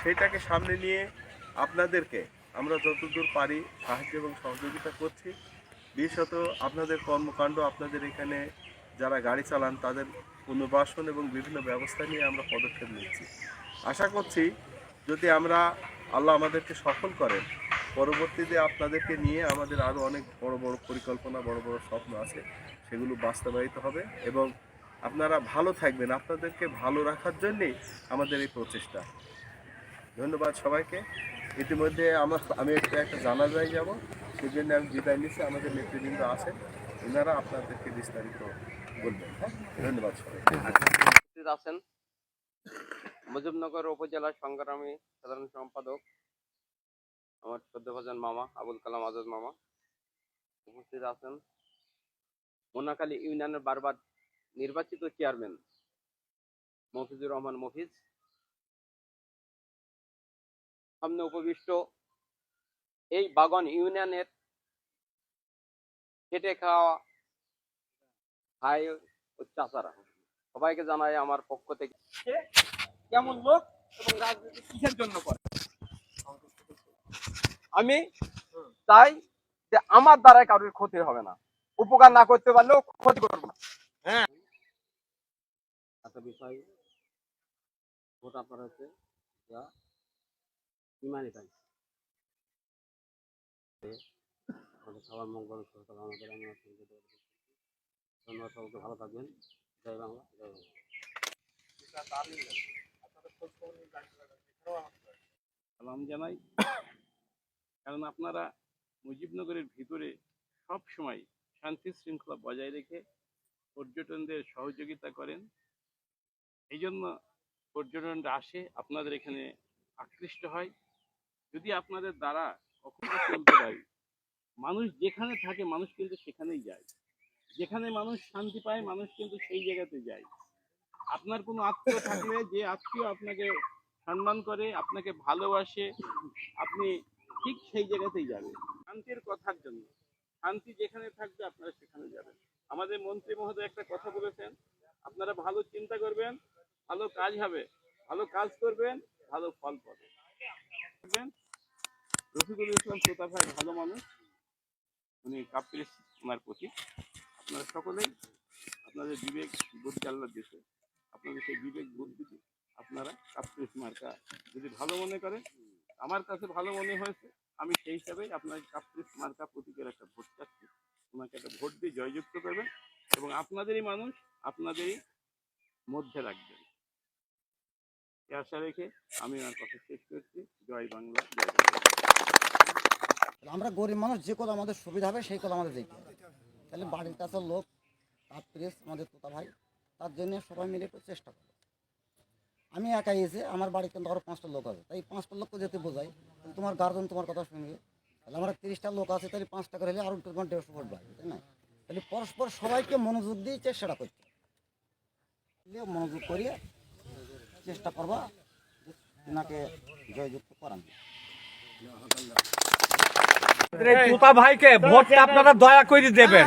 সেটাকে সামনে নিয়ে আপনাদেরকে আমরা যতদূর পারি সাহায্য এবং সহযোগিতা করছি। বিশেষত আপনাদের কর্মকাণ্ড, আপনাদের এখানে যারা গাড়ি চালান, তাদের পুনর্বাসন এবং বিভিন্ন ব্যবস্থা নিয়ে আমরা পদক্ষেপ নিচ্ছি। আশা করছি যদি আমরা আল্লাহ আমাদেরকে সফল করেন, পরবর্তীতে আপনাদেরকে নিয়ে আমাদের আরও অনেক বড় বড় পরিকল্পনা, বড় বড় স্বপ্ন আছে, সেগুলো বাস্তবায়িত হবে এবং আপনারা ভালো থাকবেন। আপনাদেরকে ভালো রাখার জন্যেই আমাদের এই প্রচেষ্টা। ধন্যবাদ সবাইকে। ইতিমধ্যে আমার আমি একটু একটা জানাজায় যাব। সেই জন্য আমি বিদায় নিচ্ছি। আমাদের নেতৃবৃন্দ আছেন। ওনারা আপনাদেরকে বিস্তারিত বলবেন। হ্যাঁ? ধন্যবাদ উপস্থিত আছেন মুজিবনগর উপজেলা সংগ্রামী সাধারণ সম্পাদক আমার সদ্যভাজন মামা, আবুল কালাম আজাদ মামা। উপস্থিত আছেন মোনাখালী ইউনিয়নের বারবার নির্বাচিত চেয়ারম্যান মফিজুর রহমান মফিজ। সামনে উপবিষ্ট। এই বাগন ইউনিয়নের খেটে খাওয়া ভাই ও চাচারা। সবাইকে জানাই আমার পক্ষ থেকে কেমন লোক এবং রাজনীতি কিসের জন্য করে? আমি চাই যে আমার দ্বারাই কারোর ক্ষতি হবে না। উপকার না করতে পারলেও ক্ষতি করব না। হ্যাঁ। একটা বিষয় ভোট আপনার হচ্ছে যা সবার মঙ্গল আমাদের আমি। ধন্যবাদ সবাইকে, ভালো থাকবেন। জয় বাংলা জয় বাংলা। সালাম জানাই। কারণ আপনারা মুজিবনগরের ভিতরে সব সময় শান্তি শৃঙ্খলা বজায় রেখে পর্যটনদের সহযোগিতা করেন। এই জন্য পর্যটনরা আসে, আপনাদের এখানে আকৃষ্ট হয়। যদি আপনাদের দ্বারা কখনো চলতে পারি, মানুষ যেখানে থাকে, মানুষ কিন্তু সেখানেই যায়। যেখানে মানুষ শান্তি পায়, মানুষ কিন্তু সেই জায়গাতে যায়। আপনার কোনো আত্মীয় থাকলে যে আত্মীয় আপনাকে সম্মান করে, আপনাকে ভালোবাসে, আপনি ঠিক সেই জায়গাতেই যাবেন। শান্তির কথার জন্য। শান্তি যেখানে থাকবে, আপনারা সেখানে যাবেন। আমাদের মন্ত্রী মহোদয় একটা কথা বলেছেন, আপনারা ভালো চিন্তা করবেন, ভালো কাজ হবে, ভালো কাজ করবেন, ভালো ফল পাবেন। রফিকুল ইসলাম শ্রোতা ভাই, ভালো মানুষ। উনি কাপ্রিস ওনার প্রতি। আপনারা সকলেই আপনাদের বিবেক বুদ্ধি আল্লাহ দিয়েছে আপনাদের সেই বিবেক বুদ্ধিতে আপনারা কাপ্রেস মার্কা। যদি ভালো মনে করেন, আমার কাছে ভালো মনে হয়েছে, আমি সেই হিসাবে আপনার কাপ্রেস মার্কা প্রতীকের একটা ভোট চাচ্ছি। ওনাকে একটা ভোট দিয়ে জয়যুক্ত করবেন এবং আপনাদেরই মানুষ আপনাদেরই মধ্যে রাখবেন। এ আশা রেখে আমি আমার কথা শেষ করছি। জয় বাংলা জয় বাংলা আমরা গরিব মানুষ, যে কথা আমাদের সুবিধা হবে, সেই কথা আমাদের দেখতে হবে। তাহলে বাড়ির কাছের লোক, তার প্রেস আমাদের তোতা ভাই, তার জন্য সবাই মিলে একটু চেষ্টা করব আমি একাই এসে আমার বাড়িতে ধরো পাঁচটা লোক আছে। তাই পাঁচটা লোককে যেতে বোঝাই তোমার গার্জেন তোমার কথা শুনবে। তাহলে আমরা তিরিশটা লোক আছে, তাহলে পাঁচটা করে হলে আরও তোমার দেড়শো ভোট বাড়বে, তাই না? তাহলে পরস্পর সবাইকে মনোযোগ দিয়ে চেষ্টাটা করতে। মনোযোগ করিয়ে চেষ্টা করবা যে তিনাকে জয়যুক্ত করান তুতা ভাইকে ভোটটা আপনারা দয়া করে দেবেন।